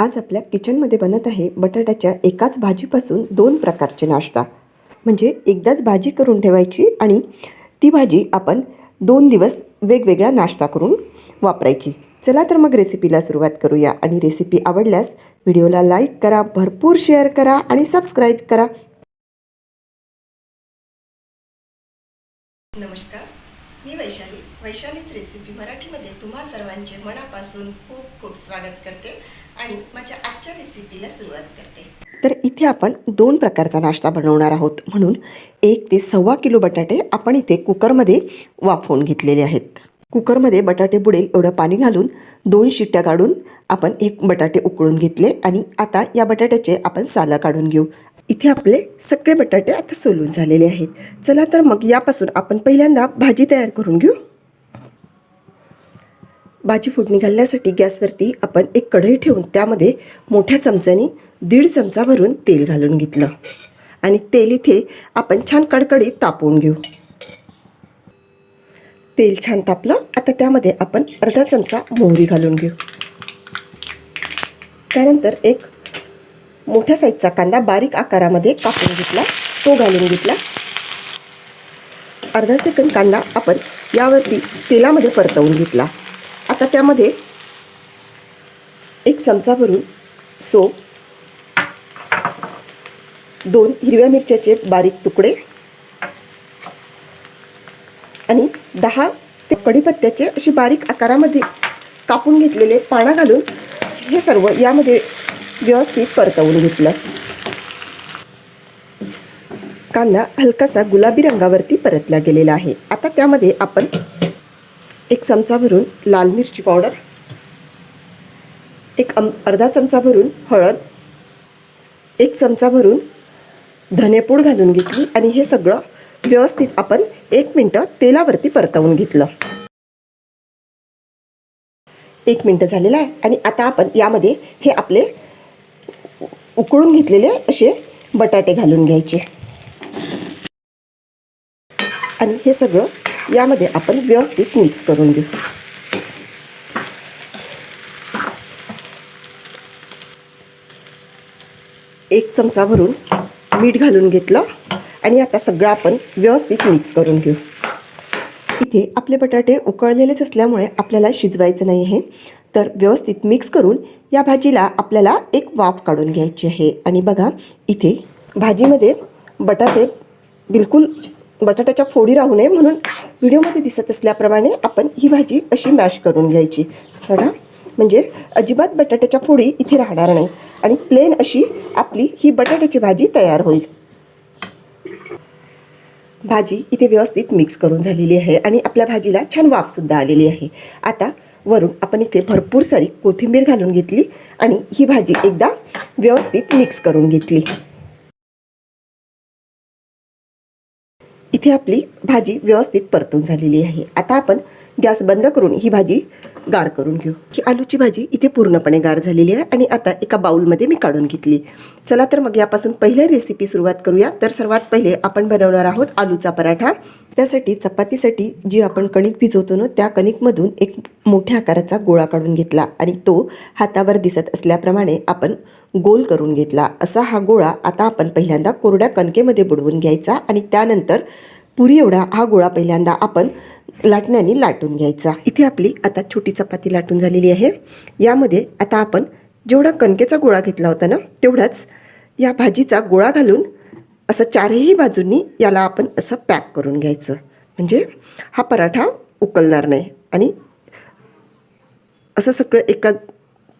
आज आपल्या किचनमध्ये बनत आहे बटाट्याच्या एकाच भाजीपासून दोन प्रकारचे नाश्ता. म्हणजे एकदाच भाजी करून ठेवायची आणि ती भाजी आपण दोन दिवस वेगवेगळा नाश्ता करून वापरायची. चला तर मग रेसिपीला सुरुवात करूया आणि रेसिपी आवडल्यास व्हिडिओला लाईक करा भरपूर शेअर करा आणि सबस्क्राईब करा. नमस्कार मी वैशाली. वैशालीच रेसिपी मराठीमध्ये तुम्हा सर्वांचे मनापासून खूप खूप स्वागत करते. आणि माझ्या आजच्या रेसिपीला सुरुवात करते. तर इथे आपण दोन प्रकारचा नाश्ता बनवणार आहोत. म्हणून एक ते सव्वा किलो बटाटे आपण इथे कुकरमध्ये वाफवून घेतलेले आहेत. कुकरमध्ये बटाटे बुडेल एवढं पाणी घालून दोन शिट्ट्या काढून आपण एक बटाटे उकळून घेतले आणि आता या बटाट्याचे आपण सालं काढून घेऊ. इथे आपले सगळे बटाटे आता सोलून झालेले आहेत. चला तर मग यापासून आपण पहिल्यांदा भाजी तयार करून घेऊ. भाजी फोडणी घालण्यासाठी गॅसवरती आपण एक कढई ठेवून त्यामध्ये मोठ्या चमच्याने दीड चमचा भरून तेल घालून घेतलं. आणि तेल इथे आपण छान कडकडीत तापवून घेऊ. तेल छान तापलं आता त्यामध्ये आपण अर्धा चमचा मोहरी घालून घेऊ. त्यानंतर एक मोठ्या साईजचा कांदा बारीक आकारामध्ये कापून घेतला तो घालून घेतला. अर्धा सेकंद कांदा आपण यावरती तेलामध्ये परतवून घेतला. आता त्यामध्ये एक चमचा भरून सोप दोन हिरव्या मिरच्याचे बारीक तुकडे आणि दहा ते कढीपत्त्याचे अशी बारीक आकारामध्ये कापून घेतलेले पानं घालून हे सर्व यामध्ये व्यवस्थित परतवून घेतलं. कांदा हलकासा गुलाबी रंगावरती परतला गेलेला आहे. आता त्यामध्ये आपण एक चमचा भरून लाल मिरची पावडर एक अम अर्धा चमचा भरून हळद एक चमचा भरून धनेपूड घालून घेतली आणि हे सगळं व्यवस्थित आपण एक मिनटं तेलावरती परतवून घेतलं. एक मिनटं झालेलं आहे आणि आता आपण यामध्ये हे आपले उकळून घेतलेले असे बटाटे घालून घ्यायचे. आणि हे सगळं यामध्ये आपण व्यवस्थित मिक्स करून घेऊ. एक चमचा भरून मीठ घालून घेतलं आणि आता सगळं आपण व्यवस्थित मिक्स करून घेऊ. इथे आपले बटाटे उकळलेलेच असल्यामुळे आपल्याला शिजवायचं नाही आहे. तर व्यवस्थित मिक्स करून या भाजीला आपल्याला एक वाफ काढून घ्यायची आहे. आणि बघा इथे भाजीमध्ये बटाटे बिलकुल बटाट्याच्या फोडी राहू नये म्हणून व्हिडिओमध्ये दिसत असल्याप्रमाणे आपण ही भाजी अशी मॅश करून घ्यायची. बघा म्हणजे अजिबात बटाट्याच्या फोडी इथे राहणार नाही. आणि प्लेन अशी आपली ही बटाट्याची भाजी तयार होईल. भाजी इथे व्यवस्थित मिक्स करून झालेली आहे आणि आपल्या भाजीला छान वाफसुद्धा आलेली आहे. आता वरून आपण इथे भरपूर सारी कोथिंबीर घालून घेतली आणि ही भाजी एकदा व्यवस्थित मिक्स करून घेतली. इथे आपली भाजी व्यवस्थित परतून झालेली आहे. आता आपण गॅस बंद करून ही भाजी गार करून घेऊ. ही आलूची भाजी इथे पूर्णपणे गार झालेली आहे आणि आता एका बाउलमध्ये मी काढून घेतली. चला तर मग यापासून पहिल्या रेसिपी सुरुवात करूया. तर सर्वात पहिले आपण बनवणार आहोत आलूचा पराठा. त्यासाठी चपातीसाठी जी आपण कणिक भिजवतो ना त्या कणिकमधून एक मोठ्या आकाराचा गोळा काढून घेतला आणि तो हातावर दिसत असल्याप्रमाणे आपण गोल करून घेतला. असा हा गोळा आता आपण पहिल्यांदा कोरड्या कणकेमध्ये बुडवून घ्यायचा आणि त्यानंतर पुरी एवढा हा गोळा पहिल्यांदा आपण लाटण्याने लाटून घ्यायचा. इथे आपली आता छोटी चपाती लाटून झालेली आहे. यामध्ये आता आपण जेवढा कणकेचा गोळा घेतला होता ना तेवढाच या भाजीचा गोळा घालून असं चारही बाजूंनी याला आपण असं पॅक करून घ्यायचं. म्हणजे हा पराठा उकलणार नाही. आणि असं सगळं एका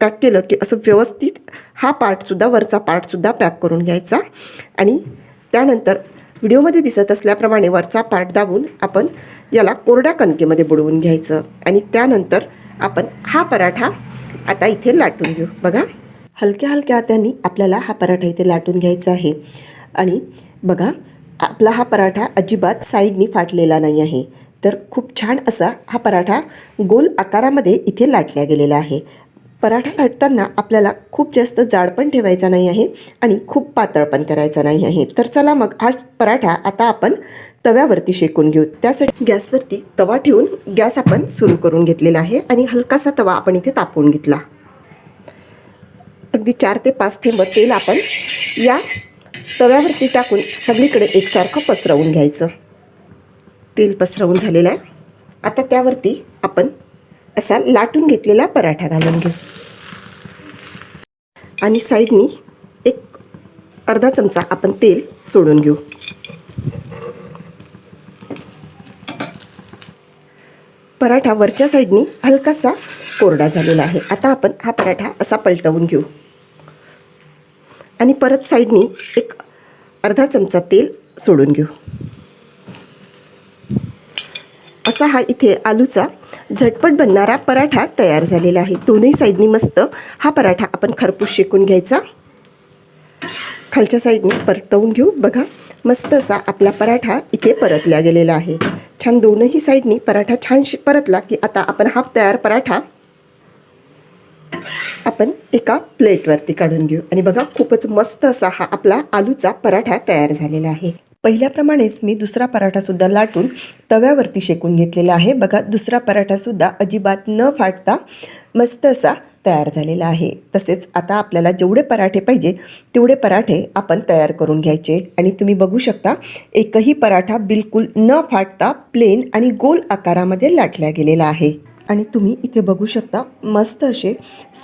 पॅक केलं की असं व्यवस्थित हा पार्टसुद्धा वरचा पार्टसुद्धा पॅक करून घ्यायचा. आणि त्यानंतर व्हिडिओमध्ये दिसत असल्याप्रमाणे वरचा पार्ट दाबून आपण याला कोरड्या कणकेमध्ये बुडवून घ्यायचं. आणि त्यानंतर आपण हा पराठा आता इथे लाटून घेऊ. बघा. हलक्या हलक्या हातांनी आपल्याला हा पराठा इथे लाटून घ्यायचा आहे. आणि बघा आपला हा पराठा अजिबात साईडनी फाटलेला नाही आहे. तर खूप छान असा हा पराठा गोल आकारामध्ये इथे लाटला गेलेला आहे. पराठा घाटताना आपल्याला खूप जास्त जाड पण ठेवायचा नाही आहे आणि खूप पातळ पण करायचा नाही आहे. तर चला मग हा पराठा आता आपण तव्यावरती शेकून घेऊ. त्यासाठी गॅसवरती तवा ठेवून गॅस आपण सुरू करून घेतलेला आहे आणि हलकासा तवा आपण इथे तापवून घेतला. अगदी चार ते पाच थेंब तेल आपण या तव्यावरती टाकून सगळीकडे एकसारखं पसरवून घ्यायचं. तेल पसरवून झालेलं आहे. आता त्यावरती आपण असा लाटून घेतलेला पराठा घालून घेऊ. आणि साईडनी एक अर्धा चमचा आपण तेल सोडून घेऊ. पराठा वरच्या साईडनी हलकासा कोरडा झालेला आहे. आता आपण हा पराठा असा पलटवून घेऊ. आणि परत साईडनी एक अर्धा चमचा तेल सोडून घेऊ. असा हा इथे आलूचा झटपट बनणारा पराठा तयार झालेला आहे. दोन्ही साईडनी मस्त हा पराठा आपण खरपूस शेकून घ्यायचा. खालच्या साईडने परतवून घेऊ. बघा मस्त असा आपला पराठा इथे परतल्या गेलेला आहे. छान दोनही साईडनी पराठा छान परतला की आता आपण हा तयार पराठा आपण एका प्लेटवरती काढून घेऊ. आणि बघा खूपच मस्त असा हा आपला आलूचा पराठा तयार झालेला आहे. पहिल्याप्रमाणेच मी दुसरा पराठासुद्धा लाटून तव्यावरती शेकून घेतलेला आहे. बघा दुसरा पराठासुद्धा अजिबात न फाटता मस्त असा तयार झालेला आहे. तसेच आता आपल्याला जेवढे पराठे पाहिजे तेवढे पराठे आपण तयार करून घ्यायचे. आणि तुम्ही बघू शकता एकही पराठा बिलकुल न फाटता प्लेन आणि गोल आकारामध्ये लाटला गेलेला आहे. आणि तुम्ही इथे बघू शकता मस्त असे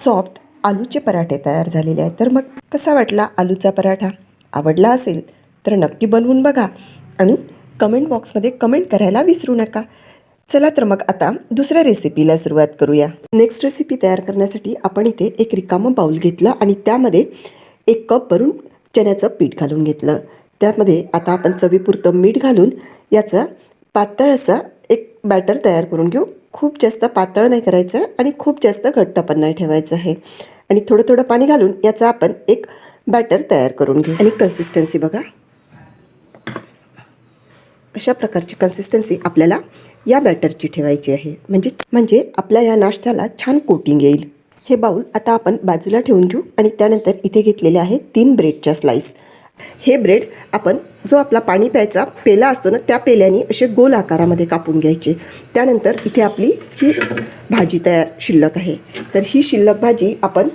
सॉफ्ट आलूचे पराठे तयार झालेले आहेत. तर मग कसा वाटला आलूचा पराठा? आवडला असेल? तर नक्की बनवून बघा आणि कमेंट बॉक्समध्ये कमेंट करायला विसरू नका. चला तर मग आता दुसऱ्या रेसिपीला सुरुवात करूया. नेक्स्ट रेसिपी तयार करण्यासाठी आपण इथे एक रिकामं बाऊल घेतलं आणि त्यामध्ये एक कप भरून चण्याचं पीठ घालून घेतलं. त्यामध्ये आता आपण चवीपुरतं मीठ घालून याचं पातळ असं एक बॅटर तयार करून घेऊ. खूप जास्त पातळ नाही करायचं आणि खूप जास्त घट्ट पण नाही ठेवायचं आहे आणि थोडं थोडं पाणी घालून याचा आपण एक बॅटर तयार करून घेऊ. आणि कन्सिस्टन्सी बघा. अशा प्रकारची कन्सिस्टन्सी आपल्याला या बॅटरची ठेवायची आहे. म्हणजे म्हणजे आपल्या या नाश्त्याला छान कोटिंग येईल. हे बाऊल आता आपण बाजूला ठेवून घेऊ आणि त्यानंतर इथे घेतलेले आहे तीन ब्रेडच्या स्लाईस हे ब्रेड आपण जो आपला पाणी प्यायचा पेला असतो ना त्या पेल्याने असे गोल आकारामध्ये कापून घ्यायचे. त्यानंतर इथे आपली ही भाजी तयार शिल्लक आहे. तर ही शिल्लक भाजी आपण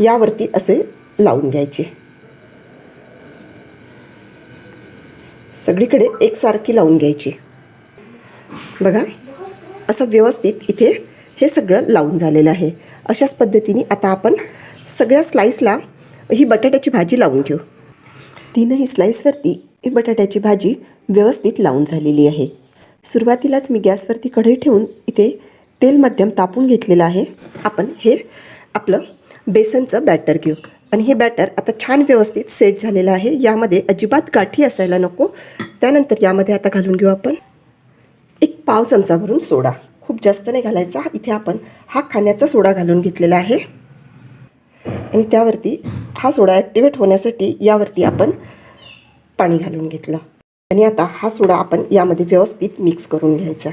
यावरती असे लावून घ्यायचे. सगळीकडे एकसारखी लावून घ्यायची. बघा असं व्यवस्थित इथे हे सगळं लावून झालेलं आहे. अशाच पद्धतीने आता आपण सगळ्या स्लाईसला ही बटाट्याची भाजी लावून घेऊ. तीनही स्लाईसवरती ही बटाट्याची भाजी व्यवस्थित लावून झालेली आहे. सुरुवातीलाच मी गॅसवरती कढई ठेवून इथे तेल मध्यम तापून घेतलेलं आहे. आपण हे आपलं बेसनचं बॅटर घेऊ. आणि हे बॅटर आता छान व्यवस्थित सेट झालेलं आहे. यामध्ये अजिबात गाठी असायला नको. त्यानंतर यामध्ये आता घालून घेऊ आपण एक पाव चमचाभरून सोडा. खूप जास्त नाही घालायचा. इथे आपण हा खाण्याचा सोडा घालून घेतलेला आहे. आणि त्यावरती हा सोडा ॲक्टिवेट होण्यासाठी यावरती आपण पाणी घालून घेतलं. आणि आता हा सोडा आपण यामध्ये व्यवस्थित मिक्स करून घ्यायचा.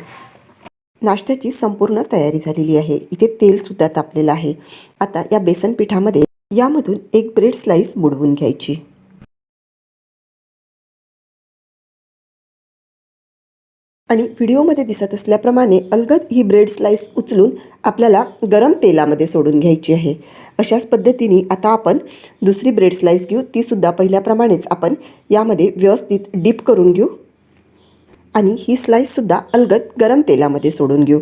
नाश्त्याची संपूर्ण तयारी झालेली आहे. इथे तेलसुद्धा तापलेलं आहे. आता या बेसन पिठामध्ये यामधून एक ब्रेड स्लाईस बुडवून घ्यायची. आणि व्हिडिओमध्ये दिसत असल्याप्रमाणे अलगद ही ब्रेड स्लाईस उचलून आपल्याला गरम तेलामध्ये सोडून घ्यायची आहे. अशाच पद्धतीने आता आपण दुसरी ब्रेड स्लाईस घेऊ. तीसुद्धा पहिल्याप्रमाणेच आपण यामध्ये व्यवस्थित डीप करून घेऊ. आणि ही स्लाईससुद्धा अलगद गरम तेलामध्ये सोडून घेऊ.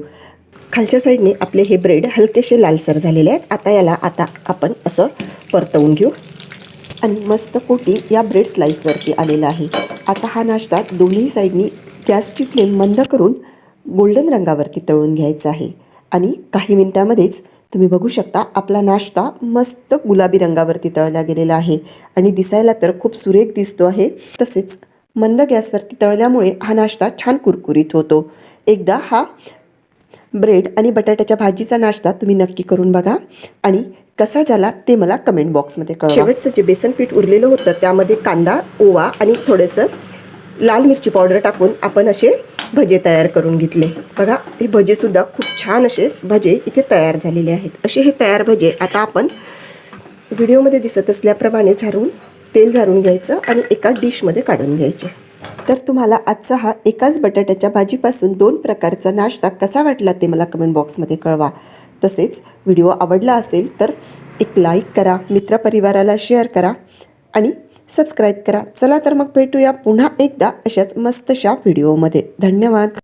खालच्या साईडने आपले हे ब्रेड हलकेसे लालसर झालेले आहेत. आता याला आता आपण असं परतवून घेऊ. आणि मस्त कोटी या ब्रेड स्लाईसवरती आलेला आहे. आता हा नाश्ता दोन्ही साईडनी गॅसची फ्लेम मंद करून गोल्डन रंगावरती तळून घ्यायचा आहे. आणि काही मिनटामध्येच तुम्ही बघू शकता आपला नाश्ता मस्त गुलाबी रंगावरती तळला गेलेला आहे. आणि दिसायला तर खूप सुरेख दिसतो आहे. तसेच मंद गॅसवरती तळल्यामुळे हा नाश्ता छान कुरकुरीत होतो. एकदा हा ब्रेड आणि बटाट्याच्या भाजीचा नाश्ता तुम्ही नक्की करून बघा. आणि कसा झाला ते मला कमेंट बॉक्समध्ये कळवा. शेवटचं जे बेसन पीठ उरलेलं होतं त्यामध्ये कांदा ओवा आणि थोडंसं लाल मिरची पावडर टाकून आपण असे भजे तयार करून घेतले. बघा हे भजेसुद्धा खूप छान असे भजे इथे तयार झालेले आहेत. असे हे तयार भजे आता आपण व्हिडिओमध्ये दिसत असल्याप्रमाणे झारून तेल झारून घ्यायचं आणि एका डिशमध्ये काढून घ्यायचे. तर तुम्हाला आजचा हा एकाच बटाट्याच्या भाजीपासून दोन प्रकारचा नाश्ता कसा वाटला ते मला कमेंट बॉक्समध्ये कळवा. तसेच व्हिडिओ आवडला असेल तर एक लाईक करा मित्रपरिवाराला शेअर करा आणि सबस्क्राईब करा. चला तर मग भेटूया पुन्हा एकदा अशाच मस्तशा व्हिडिओमध्ये धन्यवाद.